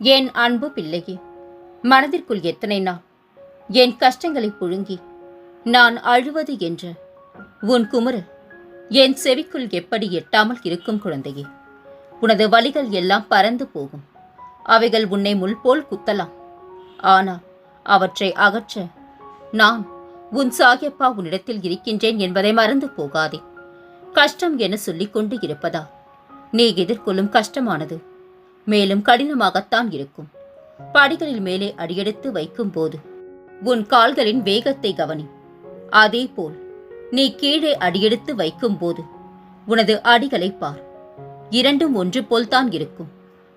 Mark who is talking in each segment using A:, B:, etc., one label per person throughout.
A: என் அன்பு பிள்ளையே மனதிற்குள் எத்தனை நாள்? என் கஷ்டங்களை புழுங்கி நான் அழுவது என்று உன் குமுறல் என் செவிக்குள் எப்படி எட்டாமல் இருக்கும் குழந்தையே? உனது வழிகள் எல்லாம் பறந்து போகும். அவைகள் உன்னை முள் போல் குத்தலாம். ஆனால் அவற்றை அகற்ற நான் உன் சாகியப்பா உன்னிடத்தில் இருக்கின்றேன் என்பதை மறந்து போகாதே. கஷ்டம் என சொல்லிக் கொண்டு இருப்பதா? நீ எதிர்கொள்ளும் கஷ்டமானது. மேலும் கடினமாகத்தான் இருக்கும். படிகளில் மேலே அடியெடுத்து வைக்கும்போது உன் கால்களின் வேகத்தை கவனி. அதேபோல் நீ கீழே அடியெடுத்து வைக்கும்போது உனது அடிகளை பார். இரண்டும் ஒன்று போல்தான் இருக்கும்.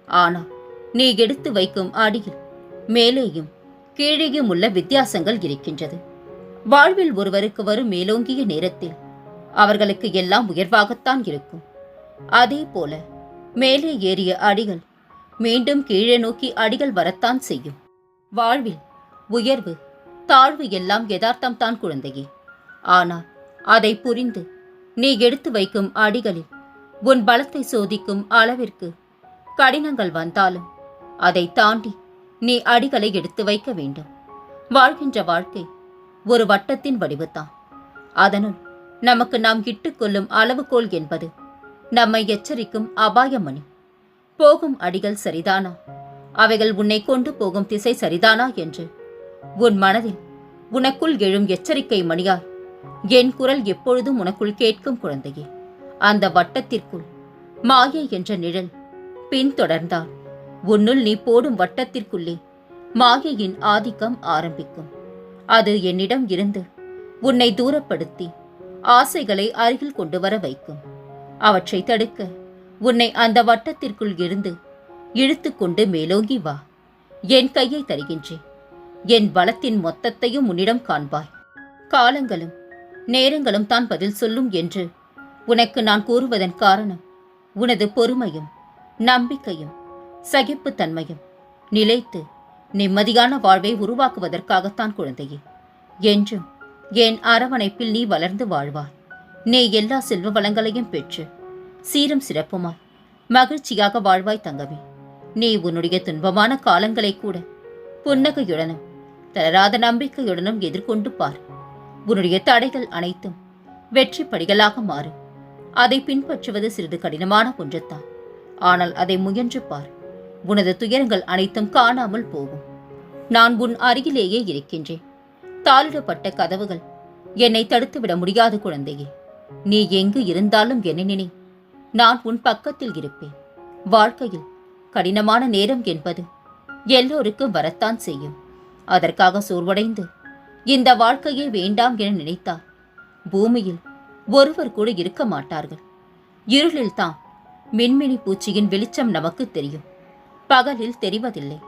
A: ஆனால் நீ எடுத்து வைக்கும் அடியில் மேலேயும் கீழேயும் உள்ள வித்தியாசங்கள் இருக்கின்றது. வாழ்வில் ஒருவருக்கு வரும் மேலோங்கிய நேரத்தில் அவர்களுக்கு எல்லாம் உயர்வாகத்தான் இருக்கும். அதே போல மேலே ஏறிய அடிகள் மீண்டும் கீழே நோக்கி அடிகள் வரத்தான் செய்யும். வாழ்வில் உயர்வு தாழ்வு எல்லாம் யதார்த்தம் தான் குழந்தையே. ஆனால் அதை புரிந்து நீ எடுத்து வைக்கும் அடிகளில் உன் பலத்தை சோதிக்கும் அளவிற்கு கடினங்கள் வந்தாலும் அதை தாண்டி நீ அடிகளை எடுத்து வைக்க வேண்டும். வாழ்கின்ற வாழ்க்கை ஒரு வட்டத்தின் வடிவுதான் அதனுள் நமக்கு நாம் இட்டுக்கொள்ளும் அளவுகோல் என்பது நம்மை எச்சரிக்கும் அபாயமணி. போகும் அடிகள் சரிதானா? அவைகள் உன்னை கொண்டு போகும் திசை சரிதானா என்று? உன் மனதில் உனக்குள் எழும் எச்சரிக்கை மணியாய் என் குரல் எப்பொழுதும் உனக்குள் கேட்கும் குழந்தையே. அந்த வட்டத்திற்குள் மாயை என்ற நிழல் பின்தொடர்ந்தால் உன்னுள் நீ போடும் வட்டத்திற்குள்ளே மாயையின் ஆதிக்கம் ஆரம்பிக்கும். அது என்னிடம் இருந்து உன்னை தூரப்படுத்தி ஆசைகளை அருகில் கொண்டு வர வைக்கும். அவற்றை தடுக்க உன்னை அந்த வட்டத்திற்குள் இருந்து இழுத்துக்கொண்டு மேலோங்கி வா. என் கையை தருகின்றேன் என் பலத்தின் மொத்தத்தையும் உன்னிடம் காண்பாய். காலங்களும் நேரங்களும் தான் பதில் சொல்லும் என்று உனக்கு நான் கூறுவதன் காரணம் உனது பொறுமையும் நம்பிக்கையும் சகிப்புத்தன்மையும் நிலைத்து நிம்மதியான வாழ்வை உருவாக்குவதற்காகத்தான் குழந்தையே. என்றும் என் அரவணைப்பில் நீ வளர்ந்து வாழ்வாய். நீ எல்லா செல்வ வளங்களையும் பெற்று சீரும் சிறப்புமாய் மகிழ்ச்சியாக வாழ்வாய் தங்கமே. நீ உன்னுடைய துன்பமான காலங்களை கூட புன்னகையுடனும் தளராத நம்பிக்கையுடனும் எதிர்கொண்டு பார். உன்னுடைய தடைகள் அனைத்தும் வெற்றி படிகளாக மாறும் அதை பின்பற்றுவது சிறிது கடினமான ஒன்றுதான். ஆனால் அதை முயன்று பார். உனது துயரங்கள் அனைத்தும் காணாமல் போகும். நான் உன் அருகிலேயே இருக்கின்றேன். தாளிடப்பட்ட கதவுகள் என்னை தடுத்துவிட முடியாது குழந்தையே. நீ எங்கு இருந்தாலும் என்ன நினை நான் உன் பக்கத்தில் இருப்பேன். வாழ்க்கையில் கடினமான நேரம் என்பது எல்லோருக்கும் வரத்தான் செய்யும். அதற்காக சோர்வடைந்து இந்த வாழ்க்கையே வேண்டாம் என நினைத்தால் பூமியில் ஒருவர் கூட இருக்க மாட்டார்கள். இருளில்தான் மின்மினி பூச்சியின் வெளிச்சம் நமக்கு தெரியும். பகலில் தெரிவதில்லை.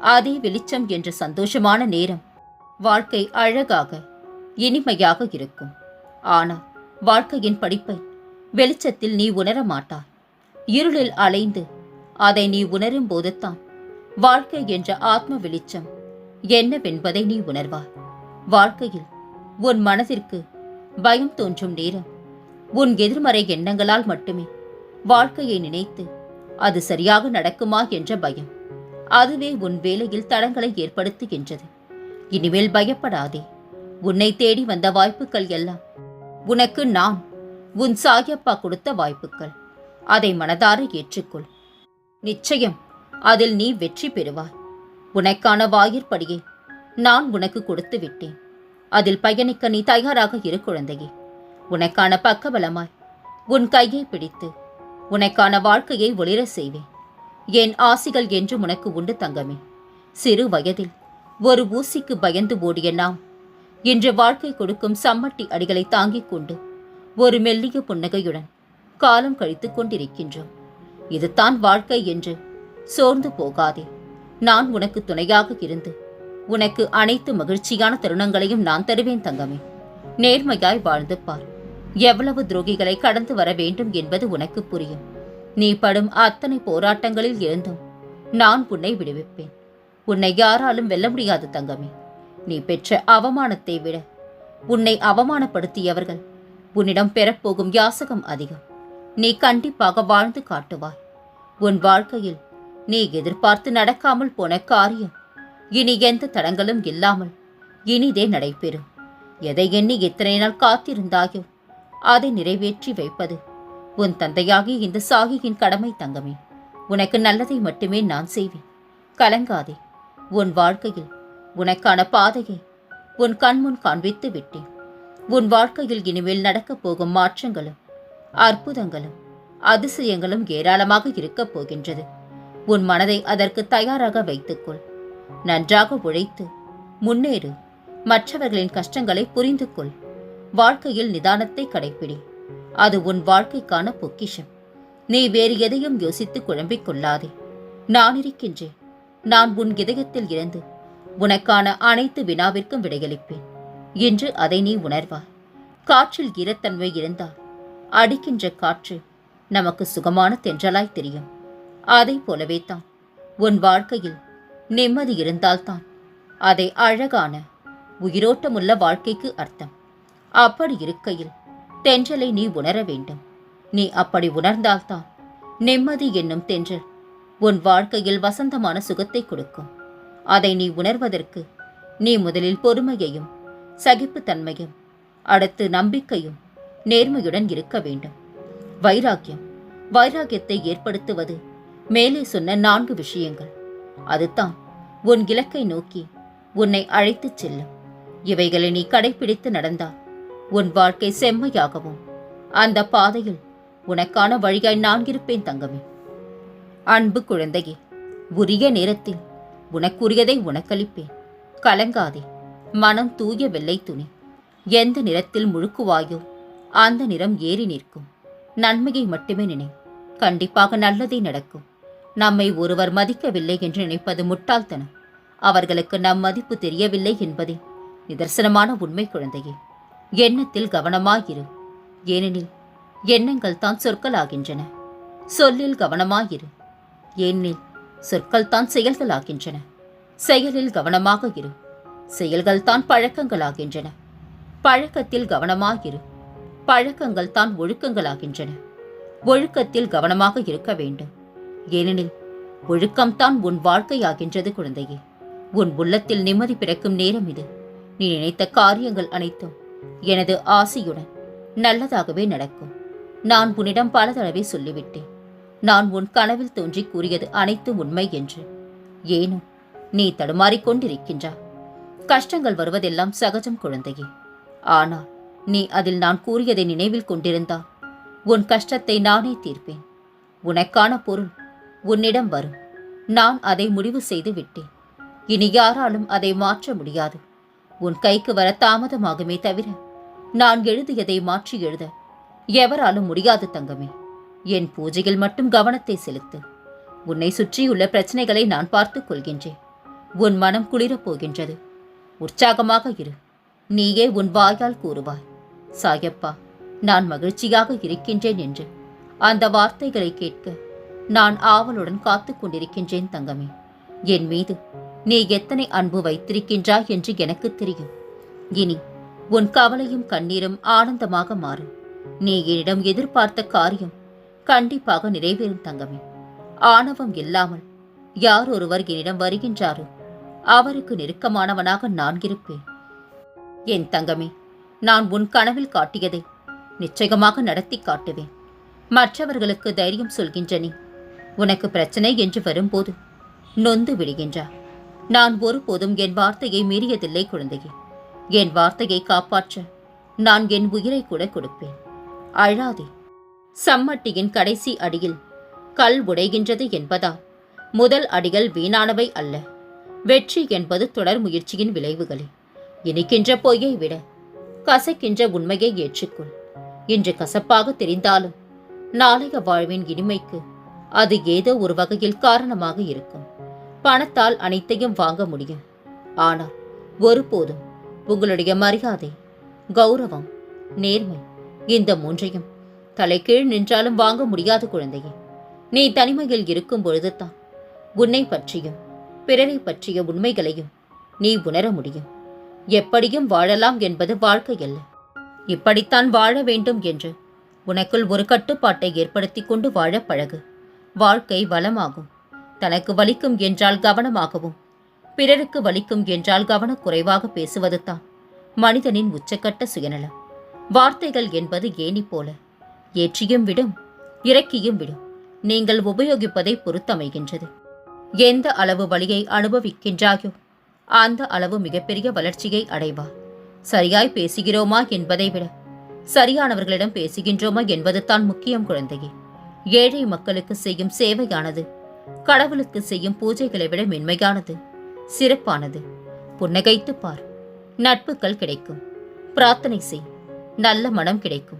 A: அதே வெளிச்சம் என்ற சந்தோஷமான நேரம் வாழ்க்கை அழகாக இனிமையாக இருக்கும். ஆனால் வாழ்க்கையின் படிப்பை வெளிச்சத்தில் நீ உணர மாட்டாய் இருளில் அலைந்து அதை நீ உணரும் போதுதான் வாழ்க்கை என்ற ஆத்ம வெளிச்சம் என்னவென்பதை நீ உணர்வாய். வாழ்க்கையில் உன் மனதிற்கு பயம் தோன்றும் நேரம் உன் எதிர்மறை எண்ணங்களால் மட்டுமே வாழ்க்கையை நினைத்து அது சரியாக நடக்குமா என்ற பயம் அதுவே உன் வேலையில் தடங்களை ஏற்படுத்துகின்றது. இனிமேல் பயப்படாதே. உன்னை தேடி வந்த வாய்ப்புகள் எல்லாம் உனக்கு நான் உன் சாயப்பா கொடுத்த வாய்ப்புகள் அதை மனதார ஏற்றுக்கொள். நிச்சயம் அதில் நீ வெற்றி பெறுவாய். உனக்கான வாயிற்படியை நான் உனக்கு கொடுத்து விட்டேன். அதில் பயணிக்க நீ தயாராக இரு குழந்தையே. உனக்கான பக்கபலமாய் உன் கையை பிடித்து உனக்கான வாழ்க்கையை ஒளிர செய்வேன். என் ஆசிகள் என்று உனக்கு உண்டு தங்கமே. சிறு வயதில் ஒரு ஊசிக்கு பயந்து ஓடிய நாம் இன்று வாழ்க்கை கொடுக்கும் சம்மட்டி அடிகளை தாங்கிக் கொண்டு ஒரு மெல்லிய புன்னகையுடன் காலம் கழித்துக் கொண்டிருக்கின்றோம். இதுதான் வாழ்க்கை என்று சோர்ந்து போகாதே. நான் உனக்கு துணையாக இருந்து உனக்கு அனைத்து மகிழ்ச்சியான தருணங்களையும் நான் தருவேன் தங்கமே. நேர்மையாய் வாழ்ந்து பார். எவ்வளவு துரோகிகளை கடந்து வர வேண்டும் என்பது உனக்கு புரியும். நீ படும் அத்தனை போராட்டங்களில் இருந்தும் நான் உன்னை விடுவிப்பேன். உன்னை யாராலும் வெல்ல முடியாது தங்கமே. நீ பெற்ற அவமானத்தை விட உன்னை அவமானப்படுத்தியவர்கள் உன்னிடம் பெறப்போகும் யாசகம் அதிகம். நீ கண்டிப்பாக வாழ்ந்து காட்டுவாய். உன் வாழ்க்கையில் நீ எதிர்பார்த்து நடக்காமல் போன காரியம் இனி எந்த தடங்களும் இல்லாமல் இனிதே நடைபெறும். எதை எண்ணி எத்தனை நாள் காத்திருந்தாயோ அதை நிறைவேற்றி வைப்பது உன் தந்தையாகி இந்த சாகியின் கடமை தங்கமே. உனக்கு நல்லதை மட்டுமே நான் செய்வேன். கலங்காதே. உன் வாழ்க்கையில் உனக்கான பாதையை உன் கண்முன் காண்பித்து விட்டேன். உன் வாழ்க்கையில் இனிமேல் நடக்கப் போகும் மாற்றங்களும் அற்புதங்களும் அதிசயங்களும் ஏராளமாக இருக்கப் போகின்றது. உன் மனதை அதற்கு தயாராக வைத்துக்கொள். நன்றாக உழைத்து முன்னேறு. மற்றவர்களின் கஷ்டங்களை புரிந்து கொள் வாழ்க்கையில் நிதானத்தை கடைப்பிடி. அது உன் வாழ்க்கைக்கான பொக்கிஷம். நீ வேறு எதையும் யோசித்து குழம்பிக் கொள்ளாதே. நான் இருக்கின்றேன். நான் உன் இதயத்தில் இருந்து உனக்கான அனைத்து வினாவிற்கும் விடையளிப்பேன். என்று அதை நீ உணர்வாய் காற்றில் ஈரத்தன்மை இருந்தால் அடிக்கின்ற காற்று நமக்கு சுகமான தென்றலாய் தெரியும். அதைப் போலவே தான். உன் வாழ்க்கையில் நிம்மதி இருந்தால்தான் அதை அழகான உயிரோட்டமுள்ள வாழ்க்கைக்கு அர்த்தம். அப்படி இருக்கையில் தென்றலை நீ உணர வேண்டும். நீ அப்படி உணர்ந்தால்தான் நிம்மதி என்னும் தென்றல் உன் வாழ்க்கையில் வசந்தமான சுகத்தை கொடுக்கும். அதை நீ உணர்வதற்கு நீ முதலில் பொறுமையையும் சகிப்புத்தன்மையும் அடுத்து நம்பிக்கையும் நேர்மையுடன் இருக்க வேண்டும். வைராக்கியம் வைராக்கியத்தை ஏற்படுத்துவது மேலே சொன்ன நான்கு விஷயங்கள். அதுதான் உன் இலக்கை நோக்கி உன்னை அழைத்துச் செல்லும். இவைகளை நீ கடைபிடித்து நடந்தால் உன் வாழ்க்கை செம்மையாகவும் அந்த பாதையில் உனக்கான வழியாய் நான் இருப்பேன் தங்கமே. அன்பு குழந்தையே உரிய நேரத்தில் உனக்குரியதை உனக்களிப்பேன். கலங்காதே. மனம் தூய வெள்ளை துணி. எந்த நிறத்தில் முழுக்குவாயோ அந்த நிறம் ஏறி நிற்கும். நன்மையை மட்டுமே நினை கண்டிப்பாக நல்லதே நடக்கும். நம்மை ஒருவர் மதிக்கவில்லை என்று நினைப்பது முட்டாள்தனம். அவர்களுக்கு நம் மதிப்பு தெரியவில்லை என்பதே நிதர்சனமான உண்மை குழந்தையே. எண்ணத்தில் கவனமாயிரு. ஏனெனில் எண்ணங்கள் தான் சொற்களாகின்றன. சொல்லில் கவனமாயிரு. ஏனெனில் சொற்கள் தான் செயல்களாகின்றன. செயலில் கவனமாக இரு. செயல்கள் தான் பழக்கங்களாகின்றன. பழக்கத்தில் கவனமாயிரு. பழக்கங்கள் தான் ஒழுக்கங்களாகின்றன. ஒழுக்கத்தில் கவனமாக இருக்க வேண்டும். ஏனெனில் ஒழுக்கம்தான் உன் வாழ்க்கையாகின்றது குழந்தையே. உன் உள்ளத்தில் நிம்மதி பிறக்கும் நேரம் இது. நீ நினைத்த காரியங்கள் அனைத்தும் எனது ஆசையுடன் நல்லதாகவே நடக்கும். நான் உன்னிடம் பல தடவை சொல்லிவிட்டேன். நான் உன் கனவில் தோன்றி கூறியது அனைத்தும் உண்மை என்று. ஏனும் நீ தடுமாறிக்கொண்டிருக்கின்றாய் கஷ்டங்கள் வருவதெல்லாம் சகஜம் குழந்தையே. ஆனால் நீ அதில் நான் கூறியதை நினைவில் கொண்டிருந்தால் உன் கஷ்டத்தை நானே தீர்ப்பேன். உனக்கான பொருள் உன்னிடம் வரும். நான் அதை முடிவு செய்து விட்டேன். இனி யாராலும் அதை மாற்ற முடியாது. உன் கைக்கு வர தாமதமாகுமே தவிர நான் எழுதியதை மாற்றி எழுத எவராலும் முடியாது தங்கமே. என் பூஜையில் மட்டும் கவனத்தை செலுத்து. உன்னை சுற்றியுள்ள பிரச்சனைகளை நான் பார்த்துக் கொள்கின்றேன். உன் மனம் குளிரப் போகின்றது. உற்சாகமாக இரு. நீயே உன் வாயால் கூறுவாய். சாயப்பா நான் மகிழ்ச்சியாக இருக்கின்றேன் என்று. அந்த வார்த்தைகளை கேட்க நான் ஆவலுடன் காத்துக் கொண்டிருக்கின்றேன் தங்கமே. என் மீது நீ எத்தனை அன்பு வைத்திருக்கின்றாய் என்று எனக்கு தெரியும். இனி உன் கவலையும் கண்ணீரும் ஆனந்தமாக மாறும். நீ என்னிடம் எதிர்பார்த்த காரியம் கண்டிப்பாக நிறைவேறும் தங்கமே. ஆணவம் இல்லாமல் யார் ஒருவர் என்னிடம் வருகின்றாரோ அவருக்கு நெருக்கமானவனாக நான் இருப்பேன். என் தங்கமே நான் உன் கனவில் காட்டியதை நிச்சயமாக நடத்தி காட்டுவேன். மற்றவர்களுக்கு தைரியம் சொல்கின்ற நீ உனக்கு பிரச்சனை என்று வரும்போது நொந்து விடுகின்றார் நான் ஒருபோதும் என் வார்த்தையை மீறியதில்லை குழந்தையே. என் வார்த்தையை காப்பாற்ற நான் என் உயிரை கூட கொடுப்பேன். அழாதே. சம்மட்டியின் கடைசி அடியில் கல் உடைகின்றது என்பதால் முதல் அடிகள் வீணானவை அல்ல. வெற்றி என்பது தொடர் முயற்சியின் விளைவுகளே. இனிக்கின்ற பொய்யை விட கசக்கின்ற உண்மையை ஏற்றுக்கொள். இன்று கசப்பாக தெரிந்தாலும் நாளைய வாழ்வின் இனிமைக்கு அது ஏதோ ஒரு வகையில் காரணமாக இருக்கும். பணத்தால் அனைத்தையும் வாங்க முடியும். ஆனால் ஒருபோதும் உங்களுடைய மரியாதை கௌரவம் நேர்மை இந்த மூன்றையும் தலைகீழ் நின்றாலும் வாங்க முடியாத குழந்தையே. நீ தனிமையில் இருக்கும் பொழுதுதான் உன்னை பற்றியும் பிறரை பற்றிய உண்மைகளையும் நீ உணர முடியும். எப்படியும் வாழலாம் என்பது வாழ்க்கை அல்ல இப்படித்தான் வாழ வேண்டும் என்று உனக்குள் ஒரு கட்டுப்பாட்டை ஏற்படுத்தி கொண்டு வாழ பழகு. வாழ்க்கை வளமாகும். தனக்கு வலிக்கும் என்றால் கவனமாகவும் பிறருக்கு வலிக்கும் என்றால் கவனக்குறைவாக பேசுவது தான் மனிதனின் உச்சக்கட்ட சுயநலம். வார்த்தைகள் என்பது ஏணி போல ஏற்றியும் விடும் இறக்கியும் விடும். நீங்கள் உபயோகிப்பதை பொறுத்தமைகின்றது. எந்த அளவு வழியை அனுபவிக்கின்றாயோ அந்த அளவு மிகப்பெரிய வளர்ச்சியை அடைவார் சரியாய் பேசுகிறோமா என்பதை விட சரியானவர்களிடம் பேசுகின்றோமா என்பது தான் முக்கியம் குழந்தையே. ஏழை மக்களுக்கு செய்யும் சேவையானது கடவுளுக்கு செய்யும் பூஜைகளை விட மென்மையானது சிறப்பானது. புன்னகைத்து பார். நட்புகள் கிடைக்கும். பிரார்த்தனை செய். நல்ல மனம் கிடைக்கும்.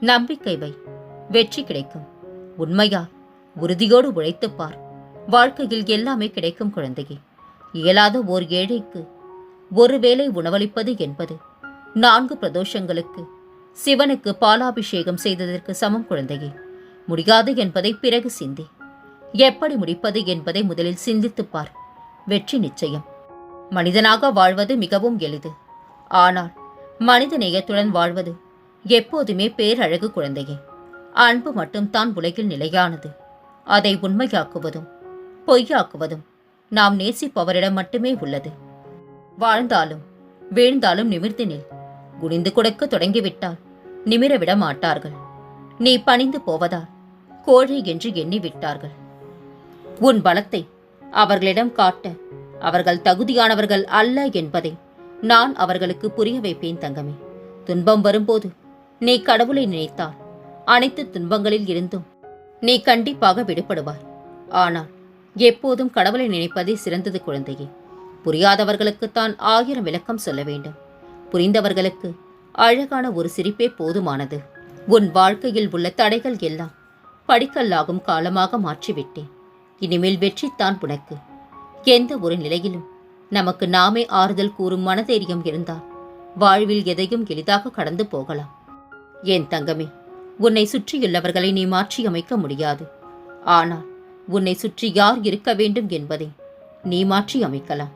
A: நம்பிக்கை வை. வெற்றி கிடைக்கும். உண்மையா? உறுதியோடு உழைத்துப் பார். வாழ்க்கையில் எல்லாமே கிடைக்கும் குழந்தையே. இயலாத ஓர் ஏழைக்கு ஒருவேளை உணவளிப்பது என்பது நான்கு பிரதோஷங்களுக்கு சிவனுக்கு பாலாபிஷேகம் செய்ததற்கு சமம் குழந்தையே. முடியாது என்பதை பிறகு சிந்தி. எப்படி முடிப்பது என்பதை முதலில் சிந்தித்துப் பார். வெற்றி நிச்சயம். மனிதனாக வாழ்வது மிகவும் எளிது. ஆனால் மனித நேயத்துடன் வாழ்வது எப்போதுமே பேரழகு குழந்தையே. அன்பு மட்டும்தான் உலகில் நிலையானது. அதை உண்மையாக்குவதும் பொய்யாக்குவதும் நாம் நேசிப்பவரிடம் மட்டுமே உள்ளது. வாழ்ந்தாலும் வீழ்ந்தாலும் நிமிர்ந்து நில். குனிந்து கொடுக்க தொடங்கிவிட்டால் நிமிரவிட மாட்டார்கள். நீ பணிந்து போவதால் கோழை என்று எண்ணி விட்டார்கள் உன் பலத்தை அவர்களிடம் காட்ட அவர்கள் தகுதியானவர்கள் அல்ல என்பதை நான் அவர்களுக்கு புரிய வைப்பேன் தங்கமே. துன்பம் வரும்போது நீ கடவுளை நினைத்தால் அனைத்து துன்பங்களில் இருந்தும் நீ கண்டிப்பாக விடுபடுவாய். ஆனால் எப்போதும் கடவுளை நினைப்பதே சிறந்தது குழந்தையே. புரியாதவர்களுக்குத்தான் ஆயிரம் விளக்கம் சொல்ல வேண்டும். புரிந்தவர்களுக்கு அழகான ஒரு சிரிப்பே போதுமானது. உன் வாழ்க்கையில் உள்ள தடைகள் எல்லாம் படிக்கல்லாகும் காலமாக மாற்றிவிட்டேன். இனிமேல் வெற்றித்தான் உனக்கு. எந்த ஒரு நிலையிலும் நமக்கு நாமே ஆறுதல் கூறும் மனதைரியம் இருந்தால் வாழ்வில் எதையும் எளிதாக கடந்து போகலாம். என் தங்கமே உன்னை சுற்றியுள்ளவர்களை நீ மாற்றியமைக்க முடியாது. ஆனால் உன்னை சுற்றி யார் இருக்க வேண்டும் என்பதை நீ மாற்றி அமைக்கலாம்.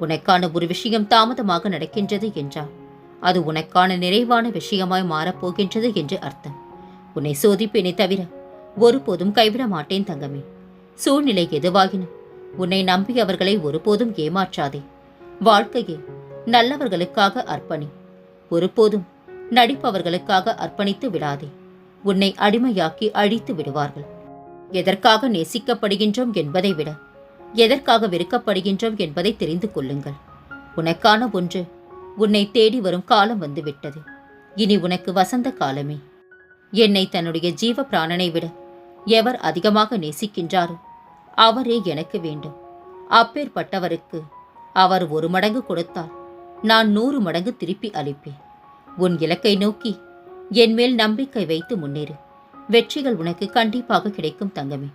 A: உனக்கான ஒரு விஷயம் தாமதமாக நடக்கின்றது என்றால் அது உனக்கான நிறைவான விஷயமாய் மாறப்போகின்றது என்று அர்த்தம். உன்னை சோதிப்பேனே தவிர ஒருபோதும் கைவிட மாட்டேன் தங்கமே. சூழ்நிலை எதுவாகினும் உன்னை நம்பியவர்களை ஒருபோதும் ஏமாற்றாதே. வாழ்க்கையை நல்லவர்களுக்காக அர்ப்பணி. ஒருபோதும் நடிப்பவர்களுக்காக அர்ப்பணித்து விடாதே. உன்னை அடிமையாக்கி அழித்து விடுவார்கள். எதற்காக நேசிக்கப்படுகின்றோம் என்பதை விட எதற்காக வெறுக்கப்படுகின்றோம் என்பதை தெரிந்து கொள்ளுங்கள். உனக்கான ஒன்று உன்னை தேடி வரும் காலம் வந்துவிட்டது. இனி உனக்கு வசந்த காலமே. என்னை தன்னுடைய ஜீவ பிராணனை விட எவர் அதிகமாக நேசிக்கின்றாரோ அவரே எனக்கு வேண்டும். அப்பேற்பட்டவருக்கு அவர் ஒரு மடங்கு கொடுத்தால் நான் நூறு மடங்கு திருப்பி அளிப்பேன். உன் இலக்கை நோக்கி என் மேல் நம்பிக்கை வைத்து முன்னேறு. வெற்றிகள் உனக்கு கண்டிப்பாக கிடைக்கும் தங்கமே.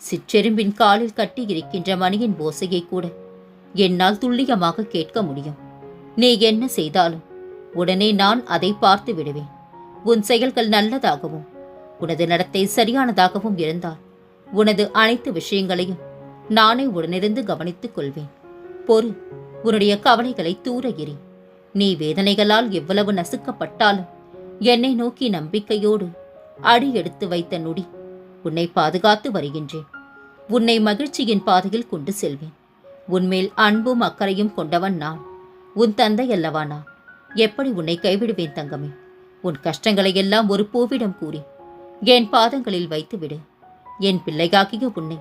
A: சிற்றெரும்பின் காலில் கட்டி இருக்கின்ற மணியின் ஓசையை கூட என்னால் துல்லியமாக கேட்க முடியும். நீ என்ன செய்தாலும் உடனே நான் அதை பார்த்து விடுவேன். உன் செயல்கள் நல்லதாகவும் உனது நடத்தை சரியானதாகவும் இருந்தால் உனது அனைத்து விஷயங்களையும் நானே உடனிருந்து கவனித்துக் கொள்வேன். பொறு உன்னுடைய கவலைகளை தூர எறி. நீ வேதனைகளால் எவ்வளவு நசுக்கப்பட்டாலும் என்னை நோக்கி நம்பிக்கையோடு அடி எடுத்து வைத்த நொடி உன்னை பாதுகாத்து வருகின்றேன். உன்னை மகிழ்ச்சியின் பாதையில் கொண்டு செல்வேன். உன்மேல் அன்பும் அக்கறையும் கொண்டவன் நான். உன் தந்தை அல்லவா நான்? எப்படி உன்னை கைவிடுவேன் தங்கமே? உன் கஷ்டங்களை எல்லாம் ஒரு பூவிடம் கூறி என் பாதங்களில் வைத்துவிடு. என் பிள்ளையாகிய உன்னை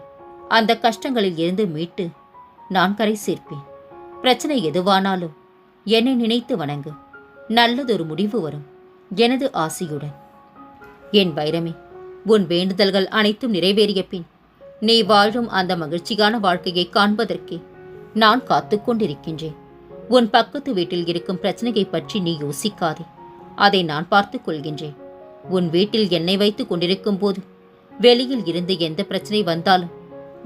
A: அந்த கஷ்டங்களில் இருந்து மீட்டு நான் கரை சேர்ப்பேன். பிரச்சனை எதுவானாலும் என்னை நினைத்து வணங்கு. நல்லதொரு முடிவு வரும். எனது ஆசையுடன். என் வைரமே உன் வேண்டுதல்கள் அனைத்தும் நிறைவேறிய பின் நீ வாழும் அந்த மகிழ்ச்சியான வாழ்க்கையை காண்பதற்கே நான் காத்துக்கொண்டிருக்கின்றேன் உன் பக்கத்து வீட்டில் இருக்கும் பிரச்சனையை பற்றி நீ யோசிக்காதே. அதை நான் பார்த்துக் கொள்கின்றேன். உன் வீட்டில் என்னை வைத்துக் கொண்டிருக்கும் போது வெளியில் இருந்து எந்த பிரச்சனை வந்தாலும்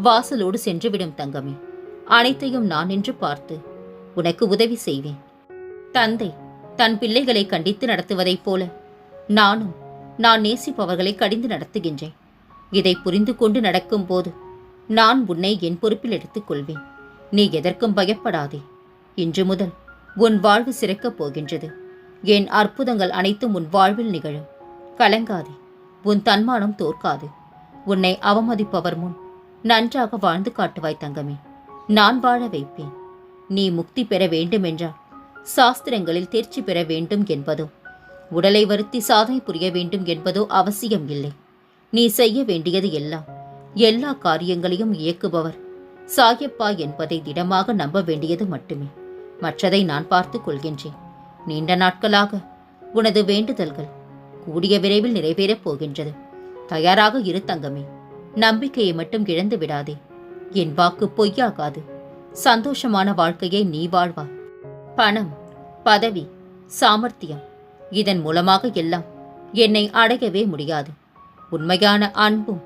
A: வாசலோடு சென்றுவிடும் தங்கமே. அனைத்தையும் நான் என்று பார்த்து உனக்கு உதவி செய்வேன். தந்தை தன் பிள்ளைகளை கண்டித்து நடத்துவதைப் போல நானும் நான் நேசிப்பவர்களை கடிந்து நடத்துகின்றேன். இதை புரிந்து கொண்டு நடக்கும்போது நான் உன்னை என் பொறுப்பில் எடுத்துக் கொள்வேன். நீ எதற்கும் பயப்படாதே. இன்று முதல் உன் வாழ்வு சிறக்கப் போகின்றது. என் அற்புதங்கள் அனைத்தும் உன் வாழ்வில் நிகழும். கலங்காதே. உன் தன்மானம் தோற்காது. உன்னை அவமதிப்பவர் முன் நன்றாக வாழ்ந்து காட்டுவாய் தங்கமே. நான் வாழ வைப்பேன். நீ முக்தி பெற வேண்டுமென்றால் சாஸ்திரங்களில் தேர்ச்சி பெற வேண்டும் என்பதும் உடலை வருத்தி சாதனை புரிய வேண்டும் என்பதோ அவசியம் இல்லை. நீ செய்ய வேண்டியது எல்லாம் எல்லா காரியங்களையும் இயக்குபவர். சாயப்பா என்பதை திடமாக நம்ப வேண்டியது மட்டுமே. மற்றதை நான் பார்த்துக் கொள்கின்றேன். நீண்ட நாட்களாக உனது வேண்டுதல்கள் கூடிய விரைவில் நிறைவேறப் போகின்றது. தயாராக இரு தங்கமே நம்பிக்கையை மட்டும் இழந்து விடாதே. என் வாக்கு பொய்யாகாது. சந்தோஷமான வாழ்க்கையை நீ வாழ்வாய். பணம் பதவி சாமர்த்தியம் இதன் மூலமாக எல்லாம் என்னை அடையவே முடியாது. உண்மையான அன்பும்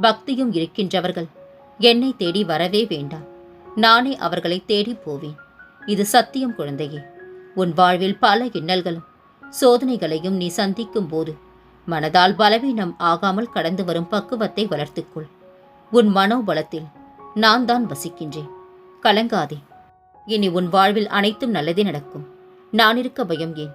A: பக்தியும் இருக்கின்றவர்கள் என்னை தேடி வரவே வேண்டாம். நானே அவர்களை தேடி போவேன். இது சத்தியம் குழந்தையே. உன் வாழ்வில் பல இன்னல்களும் சோதனைகளையும் நீ சந்திக்கும் போது மனதால் பலவீனம் ஆகாமல் கடந்து வரும் பக்குவத்தை வளர்த்துக்கொள். உன் மனோபலத்தில் நான் தான் வசிக்கின்றேன். கலங்காதே. இனி உன் வாழ்வில் அனைத்தும் நல்லதே நடக்கும். நான் இருக்க பயம் ஏன்?